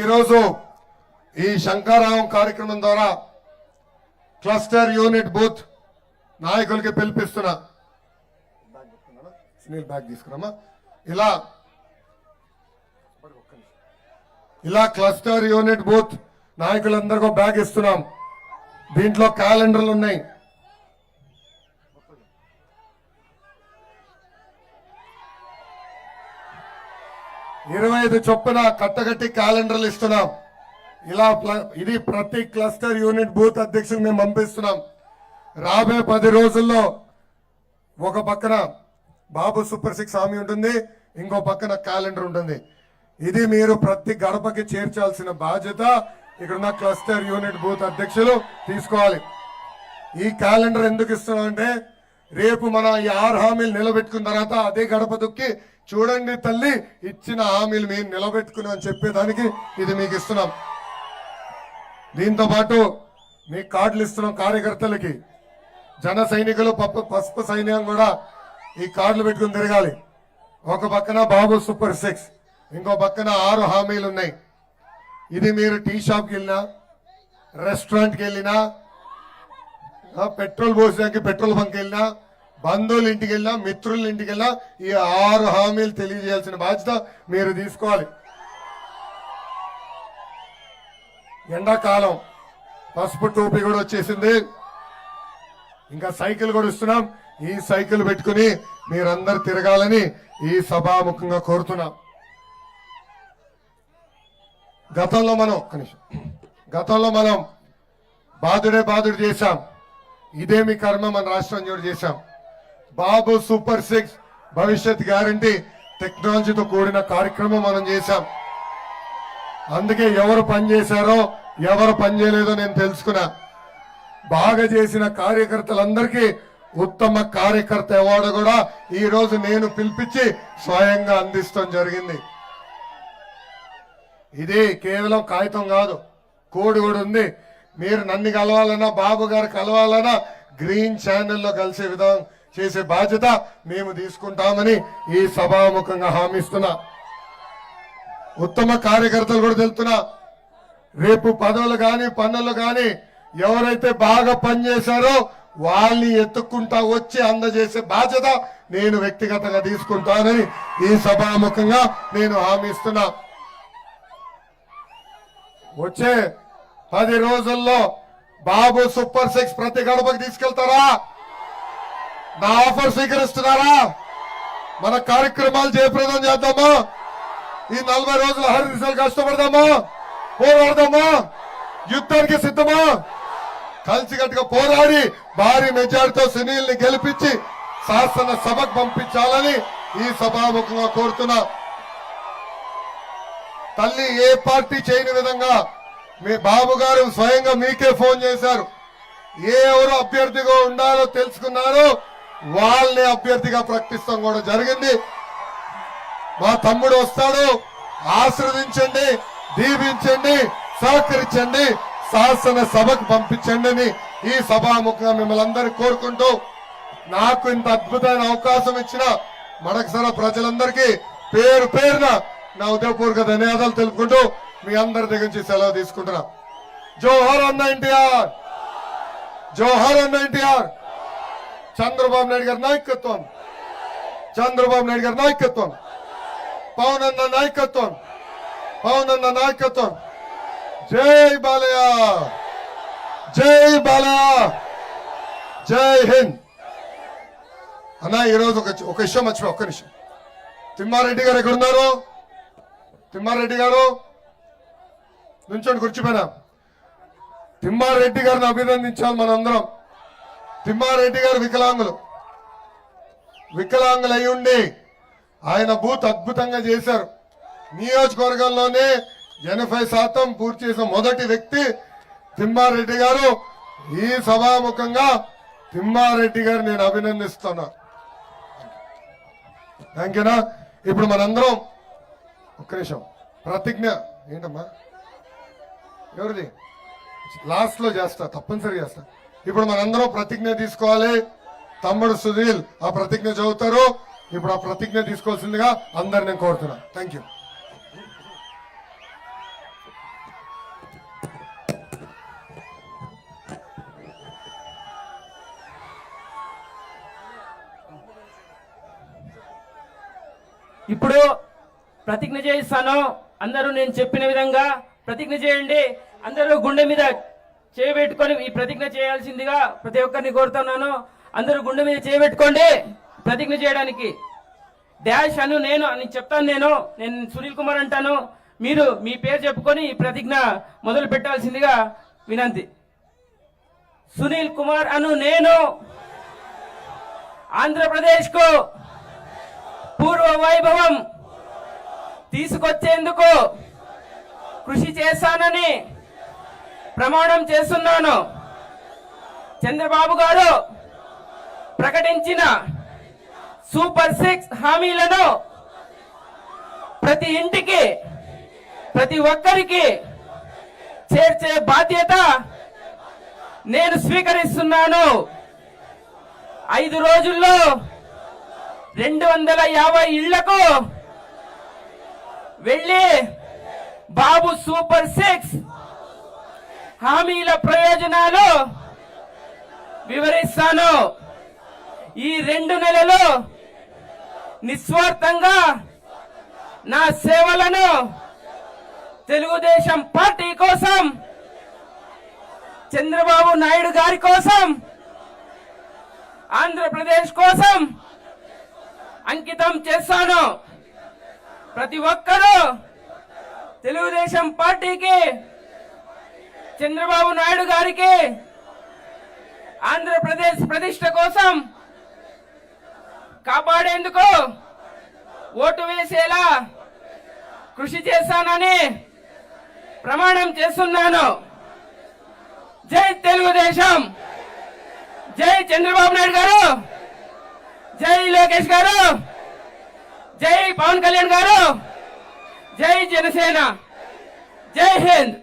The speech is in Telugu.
ఈరోజు ఈ శంకారావం కార్యక్రమం ద్వారా క్లస్టర్ యూనిట్ బూత్ నాయకులకి పిలిపిస్తున్నా సునీల్ బ్యాగ్ తీసుకురామా? ఇలా ఇలా క్లస్టర్ యూనిట్ బూత్ నాయకులందరికీ బ్యాగ్ ఇస్తున్నాం. దీంట్లో క్యాలెండర్లు ఉన్నాయి. ఇరవై ఐదు చొప్పున కట్టగట్టి క్యాలెండర్లు ఇస్తున్నాం. ఇలా ఇది ప్రతి క్లస్టర్ యూనిట్ బూత్ అధ్యక్షుడు మేము పంపిస్తున్నాం. రాబోయే పది రోజుల్లో ఒక పక్కన బాబు సూపర్ సిక్స్ హామీ ఉంటుంది ఇంకో పక్కన క్యాలెండర్ ఉంటుంది. ఇది మీరు ప్రతి గడపకి చేర్చాల్సిన బాధ్యత ఇక్కడున్న క్లస్టర్ యూనిట్ బూత్ అధ్యక్షులు తీసుకోవాలి. ఈ క్యాలెండర్ ఎందుకు ఇస్తున్నాం అంటే రేపు మన ఈ ఆరు హామీలు నిలబెట్టుకున్న తర్వాత అదే గడప దుక్కి చూడండి తల్లి ఇచ్చిన హామీలు మేము నిలబెట్టుకున్నాం అని చెప్పేదానికి ఇది మీకు ఇస్తున్నాం. దీంతో పాటు మీ కార్డులు ఇస్తున్నాం కార్యకర్తలకి. జన సైనికులు పప్పు పసుపు సైన్యం కూడా ఈ కార్డులు పెట్టుకుని తిరగాలి. ఒక పక్కన బాబు సూపర్ సిక్స్ ఇంకో పక్కన ఆరు హామీలు ఉన్నాయి. ఇది మీరు టీ షాప్కి వెళ్ళినా రెస్టారెంట్కి వెళ్ళినా పెట్రోల్ పోసడానికి పెట్రోల్ బంక్ వెళ్ళినా బంధువుల ఇంటికి వెళ్ళినా మిత్రుల ఇంటికి వెళ్ళినా ఈ ఆరు హామీలు తెలియజేయాల్సిన బాధ్యత మీరు తీసుకోవాలి. ఎండాకాలం పసుపు టోపీ కూడా వచ్చేసింది. ఇంకా సైకిల్ కూడా ఇస్తున్నాం. ఈ సైకిల్ పెట్టుకుని మీరందరు తిరగాలని ఈ సభాముఖంగా కోరుతున్నాం. గతంలో మనం ఒక్క నిమిషం. గతంలో మనం బాధుడే బాధుడు చేశాం. ఇదేమి కర్మ మన రాష్ట్రం చోటు చేశాం. బాబు సూపర్ సిక్స్ భవిష్యత్ గ్యారంటీ టెక్నాలజీతో కూడిన కార్యక్రమం మనం చేశాం. అందుకే ఎవరు పని చేశారో ఎవరు పని చేయలేదో నేను తెలుసుకున్నా. బాగా చేసిన కార్యకర్తలందరికీ ఉత్తమ కార్యకర్త అవార్డు కూడా ఈ రోజు నేను పిలిపించి స్వయంగా అందిస్తాం జరిగింది. ఇది కేవలం కాగితం కాదు కోడి కూడా ఉంది. మీరు నన్ను కలవాలన్నా బాబు గారు కలవాలన్నా గ్రీన్ ఛానల్లో కలిసే విధానం చేసే బాధ్యత మేము తీసుకుంటామని ఈ సభాముఖంగా హామీస్తున్నా. ఉత్తమ కార్యకర్తలు కూడా తెలుతున్నా రేపు పదవులు కానీ పన్నులు కానీ ఎవరైతే బాగా పనిచేశారో వాళ్ళని ఎత్తుక్కుంటా వచ్చి అందజేసే బాధ్యత నేను వ్యక్తిగతంగా తీసుకుంటానని ఈ సభాముఖంగా నేను హామీ ఇస్తున్నా వచ్చే పది రోజుల్లో బాబు సూపర్ సిక్స్ ప్రతి గడపకు తీసుకెళ్తారా? నా ఆఫర్ స్వీకరిస్తున్నారా? మన కార్యక్రమాలు జయప్రదం చేద్దాము? ఈ నలభై రోజులు హరి దిశలు పోరాడదాము పోరాడదామా? యుద్ధానికి సిద్ధమా? కలిసికట్టుగా పోరాడి భారీ మెజారిటీతో సునీల్ని గెలిపించి శాసన సభకు పంపించాలని ఈ సభాముఖంగా కోరుతున్నా. తల్లి ఏ పార్టీ చేయని విధంగా మీ బాబు గారు స్వయంగా మీకే ఫోన్ చేశారు. ఏ ఎవరు అభ్యర్థిగా ఉండాలో తెలుసుకున్నారో వాళ్ళని అభ్యర్థిగా ప్రకటిస్తాం కూడా జరిగింది. మా తమ్ముడు వస్తాడు. ఆశీర్వదించండి దీవించండి సహకరించండి శాసన సభకు పంపించండి అని ఈ సభాముఖంగా మిమ్మల్ని అందరినీ కోరుకుంటూ నాకు ఇంత అద్భుతమైన అవకాశం ఇచ్చిన మడకసర ప్రజలందరికీ పేరు పేరున నా ఉదయపూర్వక ధన్యవాదాలు తెలుపుకుంటూ మీ అందరి దగ్గర నుంచి సెలవు తీసుకుంటున్నా. జోహర్ అన్న ఎన్టీఆర్! జోహర్ అన్న ఎన్టీఆర్! చంద్రబాబు నాయుడు గారి నాయకత్వం! చంద్రబాబు నాయుడు గారి నాయకత్వం! పవన్ అన్న నాయకత్వం! పవన్ అన్న నాయకత్వం! జై బాలయ్య! జై బాలయ్య! జై హింద్! అన్న ఈరోజు ఒక ఒక విషయం మర్చిపోయి ఒక్క నిమిషం. తిమ్మారెడ్డి గారు ఎక్కడున్నారు? తిమ్మారెడ్డి గారు? నుంచోండి కూర్చిపోయినా తిమ్మారెడ్డి గారిని అభినందించాలి మనందరం. తిమ్మారెడ్డి గారు వికలాంగులు. వికలాంగులు అయి ఉండి ఆయన బూత్ అద్భుతంగా చేశారు. నియోజకవర్గంలోనే ఎనభై శాతం పూర్తి చేసిన మొదటి వ్యక్తి తిమ్మారెడ్డి గారు. ఈ సభాముఖంగా తిమ్మారెడ్డి గారు నేను అభినందిస్తున్నా. థ్యాంక్ ఇప్పుడు మనందరం ఒక్క నిమిషం. ప్రతిజ్ఞ ఏంటమ్మా? ఎవరిది? లాస్ట్లో చేస్తా తప్పనిసరి చేస్తా. ఇప్పుడు మనందరం ప్రతిజ్ఞ తీసుకోవాలి. తమ్ముడు సుధీల్ ఆ ప్రతిజ్ఞ చదువుతారు. ఇప్పుడు ఆ ప్రతిజ్ఞ తీసుకోవాల్సిందిగా అందరు నేను కోరుతున్నా. థ్యాంక్ యూ ఇప్పుడు ప్రతిజ్ఞ చేయిస్తాను. అందరూ నేను చెప్పిన విధంగా ప్రతిజ్ఞ చేయండి. అందరూ గుండె మీద చేయబెట్టుకొని ఈ ప్రతిజ్ఞ చేయాల్సిందిగా ప్రతి ఒక్కరిని కోరుతున్నాను. అందరూ గుండె మీద చేయబెట్టుకోండి ప్రతిజ్ఞ చేయడానికి. డాష్ అను నేను అని చెప్తాను నేను నేను సునీల్ కుమార్ అంటాను. మీరు మీ పేరు చెప్పుకొని ఈ ప్రతిజ్ఞ మొదలు పెట్టాల్సిందిగా వినంతి. సునీల్ కుమార్ అను నేను ఆంధ్రప్రదేశ్కు పూర్వ వైభవం తీసుకొచ్చేందుకు కృషి చేస్తానని ప్రమాణం చేస్తున్నాను. చంద్రబాబు గారు ప్రకటించిన సూపర్ సిక్స్ హామీలను ప్రతి ఇంటికి ప్రతి ఒక్కరికి చేర్చే బాధ్యత నేను స్వీకరిస్తున్నాను. ఐదు రోజుల్లో రెండు వందల యాభై ఇళ్ళకు వెళ్ళి బాబు సూపర్ సిక్స్. హామీల ప్రయోజనాలు వివరిస్తాను. ఈ రెండు నెలలు నిస్వార్థంగా నా సేవలను తెలుగుదేశం పార్టీ కోసం చంద్రబాబు నాయుడు గారి కోసం ఆంధ్రప్రదేశ్ కోసం అంకితం చేస్తాను. ప్రతి ఒక్కరూ తెలుగుదేశం పార్టీకి చంద్రబాబు నాయుడు గారికి ఆంధ్రప్రదేశ్ ప్రతిష్ట కోసం కాపాడేందుకు ఓటు వేసేలా కృషి చేస్తానని ప్రమాణం చేస్తున్నాను. జై తెలుగుదేశం! జై చంద్రబాబు నాయుడు గారు! జై లోకేష్ గారు! జై పవన్ కళ్యాణ్ గారు! జై జనసేన! జై హింద్